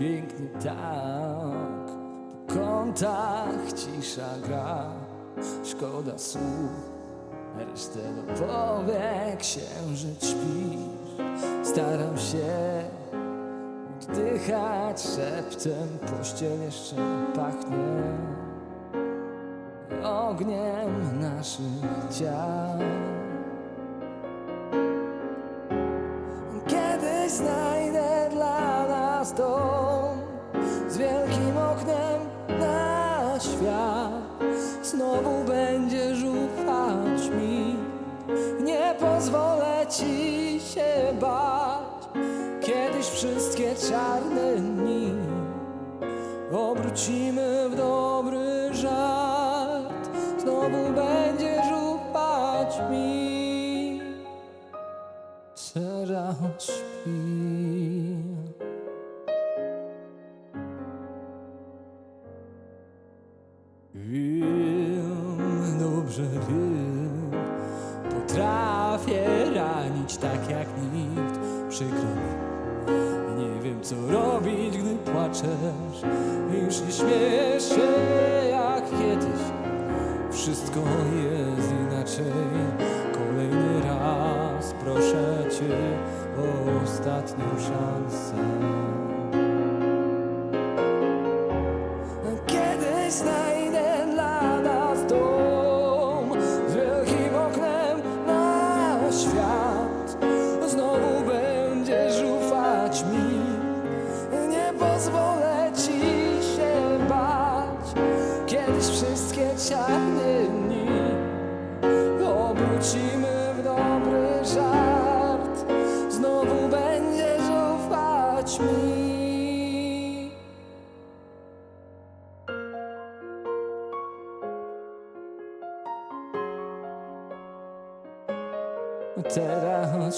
pięknie tak. Po kątach cisza gra. Szkoda słów Resztę do powiek księżyc śpisz Staram się oddychać szeptem Pościel jeszcze pachnie ogniem naszych ciał. Kiedyś znajdę dla nas dom świat. Znowu będziesz ufać mi, nie pozwolę ci się bać. Kiedyś wszystkie czarne dni obrócimy w dobry żart. Znowu będziesz ufać mi. Teraz. Wiem, dobrze wiem, potrafię ranić tak jak nikt. Przykro mi, nie wiem co robić, gdy płaczesz. Już nie śmiejesz się jak kiedyś. Wszystko jest inaczej. Kolejny raz proszę cię o ostatnią szansę. Świat. Znowu będziesz ufać mi, nie pozwolę ci się bać. Kiedyś wszystkie czarne dni obrócimy w dobry żart. Znowu będziesz ufać mi. terra a